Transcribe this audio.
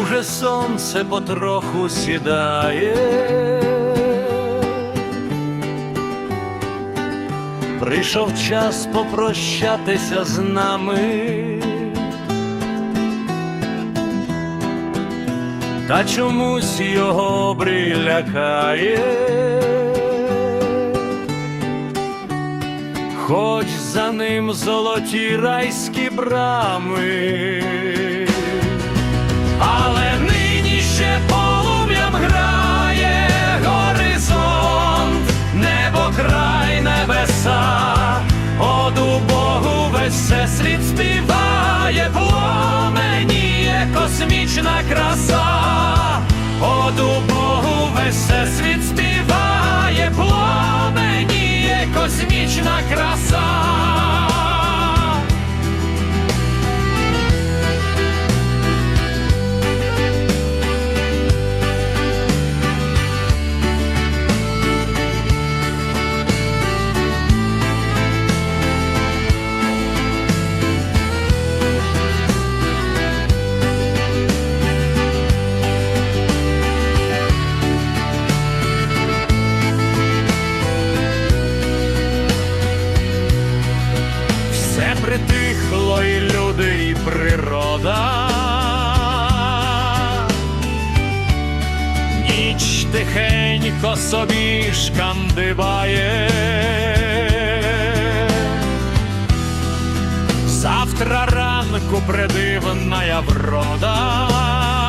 уже сонце потроху сідає. Прийшов час попрощатися з нами. Та чомусь його обрій лякає. Хоч за ним золоті райські брами, співає, пламеніє космічна краса, Ніч тихенько собі шкандибає. Завтра ранку придивна врода.